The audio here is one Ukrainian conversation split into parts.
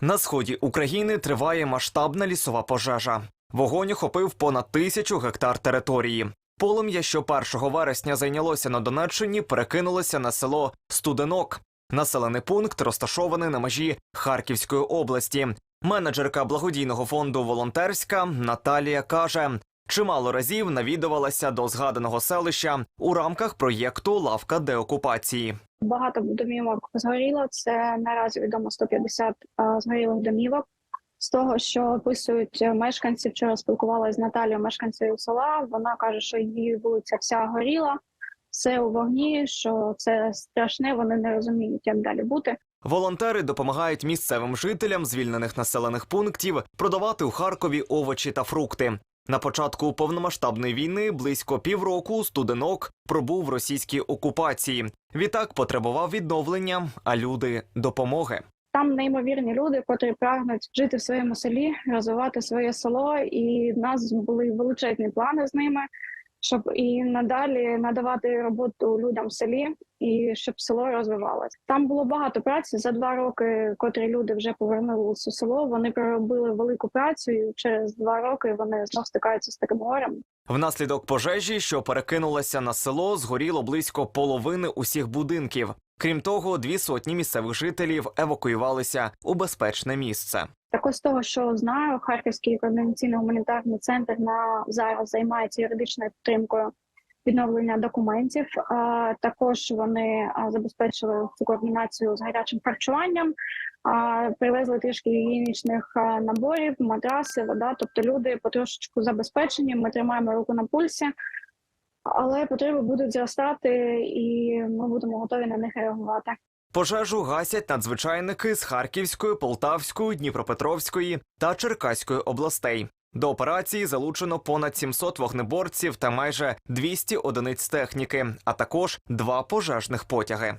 На сході України триває масштабна лісова пожежа. Вогонь охопив понад тисячу гектар території. Полум'я, що 1 вересня зайнялося на Донеччині, перекинулося на село Студенок. Населений пункт розташований на межі Харківської області. Менеджерка благодійного фонду Волонтерська Наталія каже, чимало разів навідувалася до згаданого селища у рамках проєкту Лавка деокупації. Багато домівок згоріло. Це наразі відомо 150 а, згорілих домівок. З того, що описують мешканці, вчора спілкувалася з Наталією, мешканцею села. Вона каже, що її вулиця вся горіла, все у вогні, що це страшне. Вони не розуміють, як далі бути. Волонтери допомагають місцевим жителям звільнених населених пунктів продавати у Харкові овочі та фрукти. На початку повномасштабної війни близько півроку студенок пробув в російській окупації. Відтак потребував відновлення, а люди допомоги. Там неймовірні люди, котрі прагнуть жити в своєму селі, розвивати своє село. І в нас були величезні плани з ними, щоб і надалі надавати роботу людям в селі, і щоб село розвивалося. Там було багато праці за два роки, котрі люди вже повернулися у село. Вони проробили велику працю. і Через два роки вони знов стикаються з таким горем. Внаслідок пожежі, що перекинулася на село, згоріло близько половини усіх будинків. Крім того, дві сотні місцевих жителів евакуювалися у безпечне місце. Так ось з того, що знаю, Харківський координаційний гуманітарний центр на зараз займається юридичною підтримкою відновлення документів. Також вони забезпечили цю координацію з гарячим харчуванням, привезли трішки гігієнічних наборів, матраси, вода. Тобто люди потрошечку забезпечені. Ми тримаємо руку на пульсі, але потреби будуть зростати, і ми будемо готові на них реагувати. Пожежу гасять надзвичайники з Харківської, Полтавської, Дніпропетровської та Черкаської областей. До операції залучено понад 700 вогнеборців та майже 200 одиниць техніки, а також два пожежних потяги.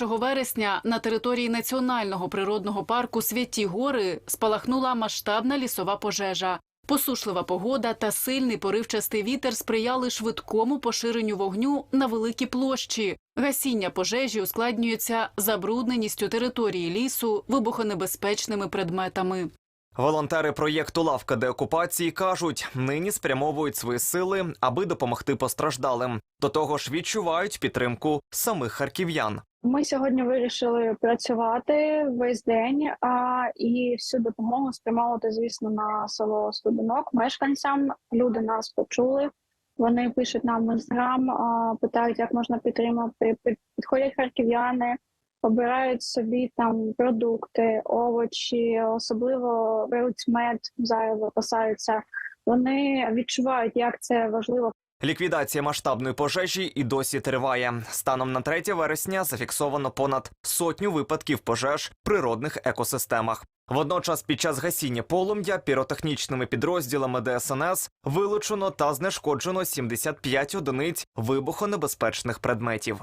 1 вересня на території національного природного парку Святі Гори спалахнула масштабна лісова пожежа. Посушлива погода та сильний поривчастий вітер сприяли швидкому поширенню вогню на великій площі. Гасіння пожежі ускладнюється забрудненістю території лісу вибухонебезпечними предметами. Волонтери проєкту Лавка деокупації кажуть, нині спрямовують свої сили, аби допомогти постраждалим. До того ж, відчувають підтримку самих харків'ян. Ми сьогодні вирішили працювати весь день а, і всю допомогу спрямовувати, звісно, на село Студенок мешканцям. Люди нас почули. Вони пишуть нам в інстаграм, питають, як можна підтримати. Підходять харків'яни, обирають собі там продукти, овочі, особливо беруть мед зараз запасаються. Вони відчувають, як це важливо Ліквідація масштабної пожежі і досі триває. Станом на 3 вересня зафіксовано понад сотню випадків пожеж в природних екосистемах. Водночас, під час гасіння полум'я піротехнічними підрозділами ДСНС вилучено та знешкоджено 75 одиниць вибухонебезпечних предметів.